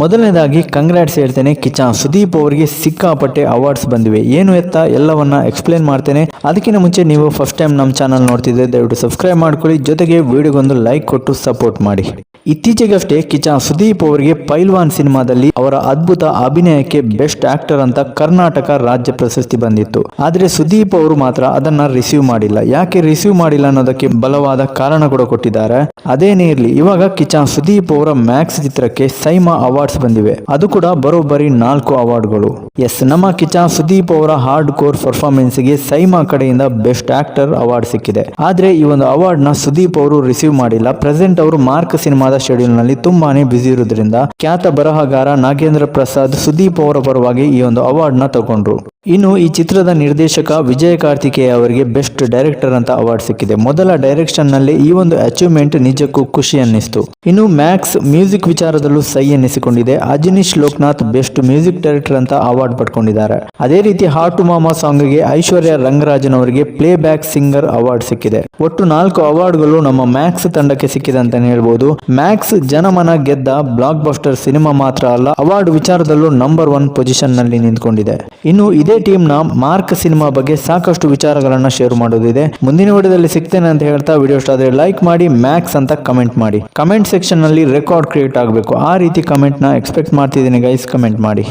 ಮೊದಲನೇದಾಗಿ ಕಂಗ್ರಾಟ್ಸ್ ಹೇಳ್ತೇನೆ ಕಿಚಾನ್ ಸುದೀಪ್ ಅವರಿಗೆ ಸಿಕ್ಕಾಪಟ್ಟೆ ಅವಾರ್ಡ್ಸ್ ಬಂದಿವೆ. ಏನು ಎತ್ತ? ಎಲ್ಲವನ್ನ ಎಕ್ಸ್ಪ್ಲೇನ್ ಮಾಡ್ತೇನೆ. ಅದಕ್ಕಿಂತ ಮುಂಚೆ ನೀವು ಫಸ್ಟ್ ಟೈಮ್ ನಮ್ಮ ಚಾನಲ್ ನೋಡ್ತಿದ್ರೆ ದಯವಿಟ್ಟು ಸಬ್ಸ್ಕ್ರೈಬ್ ಮಾಡ್ಕೊಳ್ಳಿ. ಜೊತೆಗೆ ವಿಡಿಯೋಗೊಂದು ಲೈಕ್ ಕೊಟ್ಟು ಸಪೋರ್ಟ್ ಮಾಡಿ. ಇತ್ತೀಚೆಗಷ್ಟೇ ಕಿಚ ಸುದೀಪ್ ಅವರಿಗೆ ಪೈಲ್ವಾನ್ ಸಿನಿಮಾದಲ್ಲಿ ಅವರ ಅದ್ಭುತ ಅಭಿನಯಕ್ಕೆ ಬೆಸ್ಟ್ ಆಕ್ಟರ್ ಅಂತ ಕರ್ನಾಟಕ ರಾಜ್ಯ ಪ್ರಶಸ್ತಿ ಬಂದಿತ್ತು. ಆದರೆ ಸುದೀಪ್ ಅವರು ಮಾತ್ರ ಅದನ್ನ ರಿಸೀವ್ ಮಾಡಿಲ್ಲ. ಯಾಕೆ ರಿಸೀವ್ ಮಾಡಿಲ್ಲ ಅನ್ನೋದಕ್ಕೆ ಬಲವಾದ ಕಾರಣ ಕೂಡ ಕೊಟ್ಟಿದ್ದಾರೆ. ಅದೇನೇ ಇರಲಿ, ಇವಾಗ ಕಿಚ ಸುದೀಪ್ ಅವರ ಮ್ಯಾಕ್ಸ್ ಚಿತ್ರಕ್ಕೆ ಸೈಮಾ ಅವಾರ್ಡ್ಸ್ ಬಂದಿವೆ. ಅದು ಕೂಡ ಬರೋಬ್ಬರಿ ನಾಲ್ಕು ಅವಾರ್ಡ್ಗಳು. ಎಸ್, ನಮ್ಮ ಕಿಚ ಸುದೀಪ್ ಅವರ ಹಾರ್ಡ್ ಕೋರ್ ಪರ್ಫಾರ್ಮೆನ್ಸ್ಗೆ ಸೈಮಾ ಕಡೆಯಿಂದ ಬೆಸ್ಟ್ ಆಕ್ಟರ್ ಅವಾರ್ಡ್ ಸಿಕ್ಕಿದೆ. ಆದ್ರೆ ಈ ಒಂದು ಅವಾರ್ಡ್ನ ಸುದೀಪ್ ಅವರು ರಿಸೀವ್ ಮಾಡಿಲ್ಲ. ಪ್ರೆಸೆಂಟ್ ಅವರು ಮಾರ್ಕ್ ಸಿನಿಮಾದ ಶೆಡ್ಯೂಲ್ನಲ್ಲಿ ತುಂಬಾನೇ ಬ್ಯುಸಿ ಇರುವುದರಿಂದ ಖ್ಯಾತ ಬರಹಗಾರ ನಾಗೇಂದ್ರ ಪ್ರಸಾದ್ ಸುದೀಪ್ ಅವರ ಪರವಾಗಿ ಈ ಒಂದು ಅವಾರ್ಡ್ನ ತಗೊಂಡ್ರು. ಇನ್ನು ಈ ಚಿತ್ರದ ನಿರ್ದೇಶಕ ವಿಜಯ ಕಾರ್ತಿಕೇಯ ಅವರಿಗೆ ಬೆಸ್ಟ್ ಡೈರೆಕ್ಟರ್ ಅಂತ ಅವಾರ್ಡ್ ಸಿಕ್ಕಿದೆ. ಮೊದಲ ಡೈರೆಕ್ಷನ್ನಲ್ಲಿ ಈ ಒಂದು ಅಚೀವ್ಮೆಂಟ್ ನಿಜಕ್ಕೂ ಖುಷಿ ಅನ್ನಿಸ್ತು. ಇನ್ನು ಮ್ಯಾಕ್ಸ್ ಮ್ಯೂಸಿಕ್ ವಿಚಾರದಲ್ಲೂ ಸೈ ಎನ್ನಿಸಿಕೊಂಡಿದೆ. Ajaneesh Loknath best music director ಅಂತ ಅವಾರ್ಡ್ ಪಡ್ಕೊಂಡಿದ್ದಾರೆ. ಅದೇ ರೀತಿ ಹಾಟು ಮಾಮಾ ಸಾಂಗ್ಗೆ ಐಶ್ವರ್ಯ ರಂಗರಾಜನ್ ಅವರಿಗೆ ಪ್ಲೇ ಬ್ಯಾಕ್ ಸಿಂಗರ್ ಅವಾರ್ಡ್ ಸಿಕ್ಕಿದೆ. ಒಟ್ಟು ನಾಲ್ಕು ಅವಾರ್ಡ್ಗಳು ನಮ್ಮ ಮ್ಯಾಕ್ಸ್ ತಂಡಕ್ಕೆ ಸಿಕ್ಕಿದೆ ಅಂತಾನೆ ಹೇಳ್ಬಹುದು ಮ್ಯಾಕ್ಸ್ ಜನಮನ ಗೆದ್ದ ಬ್ಲಾಕ್ ಬಸ್ಟರ್ ಸಿನಿಮಾ ಮಾತ್ರ ಅಲ್ಲ ಅವಾರ್ಡ್ ವಿಚಾರದಲ್ಲೂ ನಂಬರ್ ಒನ್ ಪೊಸಿಷನ್ನಲ್ಲಿ ನಿಂತ್ಕೊಂಡಿದೆ. ಇನ್ನು ಇದೇ ಟೀಮ್ನ ಮಾರ್ಕ್ ಸಿನಿಮಾ ಬಗ್ಗೆ ಸಾಕಷ್ಟು ವಿಚಾರಗಳನ್ನ ಶೇರ್ ಮಾಡೋದಿದೆ. ಮುಂದಿನ ವಿಡಿಯೋದಲ್ಲಿ ಸಿಗ್ತೇನೆ ಅಂತ ಹೇಳ್ತಾ ವಿಡಿಯೋ ಇಷ್ಟ ಆದ್ರೆ ಲೈಕ್ ಮಾಡಿ ಮ್ಯಾಕ್ಸ್ ಅಂತ ಕಮೆಂಟ್ ಮಾಡಿ. ಕಮೆಂಟ್ ಸೆಕ್ಷನ್ನಲ್ಲಿ ರೆಕಾರ್ಡ್ ಕ್ರಿಯೇಟ್ ಆಗಬೇಕು. ಆ ರೀತಿ ಕಮೆಂಟ್ನ ಎಕ್ಸ್ಪೆಕ್ಟ್ ಮಾಡ್ತಿದ್ದೀನಿ ಗೈಸ್ ಕಮೆಂಟ್ ಮಾಡಿ.